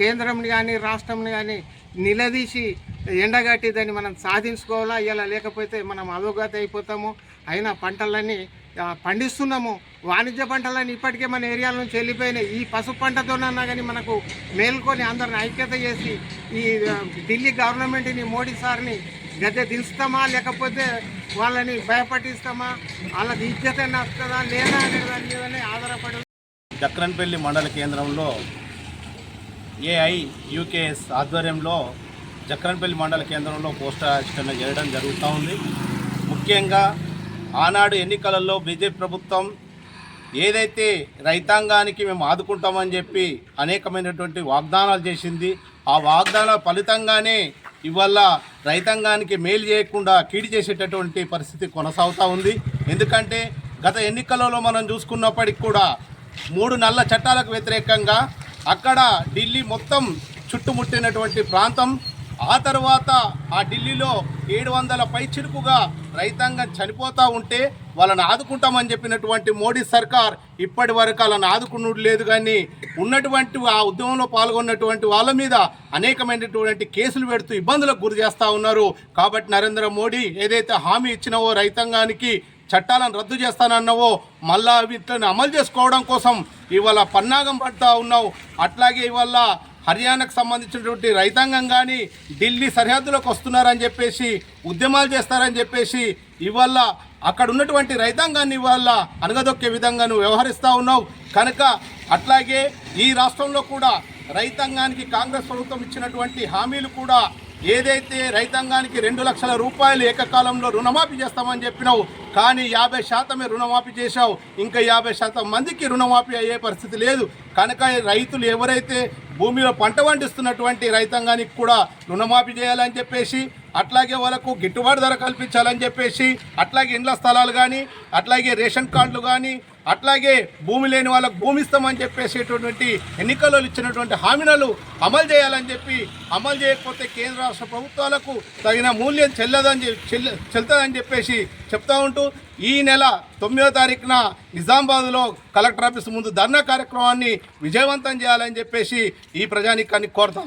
కేంద్రంని కానీ రాష్ట్రంని కానీ నిలదీసి ఎండగట్టి దాన్ని మనం సాధించుకోవాలా? ఇలా లేకపోతే మనం అధోగతి అయిపోతాము. అయినా పంటలన్నీ పండిస్తున్నాము. వాణిజ్య పంటలన్నీ ఇప్పటికే మన ఏరియాల నుంచి వెళ్ళిపోయినాయి. ఈ పసుపు పంటతోనన్నా కానీ మనకు మేల్కొని అందరిని ఐక్యత చేసి ఈ ఢిల్లీ గవర్నమెంట్ని మోడీ సార్ని గద్దె దించుతామా? లేకపోతే వాళ్ళని భయపట్టిస్తామా? వాళ్ళ ఇజ్జత నస్తుందా లేదా అనే దాని మీదనే ఆధారపడి జక్రన్పల్లి మండల కేంద్రంలో ఏఐ యూకేఎస్ ఆధ్వర్యంలో జక్రన్పల్లి మండల కేంద్రంలో పోస్టర్ ఆవిష్కరణ చేయడం జరుగుతూ ఉంది. ముఖ్యంగా ఆనాడు ఎన్నికలలో బీజేపీ ప్రభుత్వం ఏదైతే రైతాంగానికి మేము ఆదుకుంటామని చెప్పి అనేకమైనటువంటి వాగ్దానాలు చేసింది ఆ వాగ్దానాల ఫలితంగానే ఇవాళ రైతాంగానికి మేలు చేయకుండా కీడి చేసేటటువంటి పరిస్థితి కొనసాగుతూ ఉంది. ఎందుకంటే గత ఎన్నికలలో మనం చూసుకున్నప్పటికి కూడా మూడు నల్ల చట్టాలకు వ్యతిరేకంగా అక్కడ ఢిల్లీ మొత్తం చుట్టుముట్టినటువంటి ప్రాంతం. ఆ తర్వాత ఆ ఢిల్లీలో ఏడు వందల పైచిలుకుగా రైతాంగం చనిపోతూ ఉంటే వాళ్ళని ఆదుకుంటామని చెప్పినటువంటి మోడీ సర్కార్ ఇప్పటి వరకు వాళ్ళని ఆదుకున్నట్టు లేదు కానీ ఉన్నటువంటి ఆ ఉద్యమంలో పాల్గొన్నటువంటి వాళ్ళ మీద అనేకమైనటువంటి కేసులు పెడుతూ ఇబ్బందులకు గురి చేస్తూ ఉన్నారు. కాబట్టి నరేంద్ర మోడీ ఏదైతే హామీ ఇచ్చినవో రైతాంగానికి చట్టాలను రద్దు చేస్తానన్నావో మళ్ళా వీటిని అమలు చేసుకోవడం కోసం ఇవాళ పన్నాగం పడతా ఉన్నావు. అట్లాగే ఇవాళ హర్యానాకు సంబంధించినటువంటి రైతాంగం కానీ ఢిల్లీ సరిహద్దులకు వస్తున్నారని చెప్పేసి ఉద్యమాలు చేస్తారని చెప్పేసి ఇవాళ అక్కడ ఉన్నటువంటి రైతాంగాన్ని ఇవాళ అనగదొక్కే విధంగా నువ్వు వ్యవహరిస్తూ ఉన్నావు. కనుక అట్లాగే ఈ రాష్ట్రంలో కూడా రైతాంగానికి కాంగ్రెస్ ప్రభుత్వం ఇచ్చినటువంటి హామీలు కూడా ఏదైతే రైతాంగానికి రెండు లక్షల రూపాయలు ఏకకాలంలో రుణమాఫీ చేస్తామని చెప్పినావు కానీ యాభై శాతమే రుణమాఫీ చేశావు ఇంకా యాభై శాతం మందికి రుణమాఫీ అయ్యే పరిస్థితి లేదు. కనుక రైతులు ఎవరైతే భూమిలో పంట పండిస్తున్నటువంటి రైతాంగానికి కూడా రుణమాఫీ చేయాలని చెప్పేసి అట్లాగే వాళ్ళకు గిట్టుబాటు ధర కల్పించాలని చెప్పేసి అట్లాగే ఇండ్ల స్థలాలు కానీ అట్లాగే రేషన్ కార్డులు కానీ అట్లాగే భూమి లేని వాళ్ళకు భూమి ఇస్తామని చెప్పేసేటటువంటి ఎన్నికల్లో ఇచ్చినటువంటి హామీలను అమలు చేయాలని చెప్పి అమలు చేయకపోతే కేంద్ర రాష్ట్ర ప్రభుత్వాలకు తగిన మూల్యం చెల్లదని చెప్పి- చెల్తుందని చెప్పేసి చెప్తా ఉంటూ ఈ నెల తొమ్మిదో తారీఖున నిజామాబాద్లో కలెక్టర్ ఆఫీస్ ముందు ధర్నా కార్యక్రమాన్ని విజయవంతం చేయాలని చెప్పేసి ఈ ప్రజానికాన్ని కోరుతా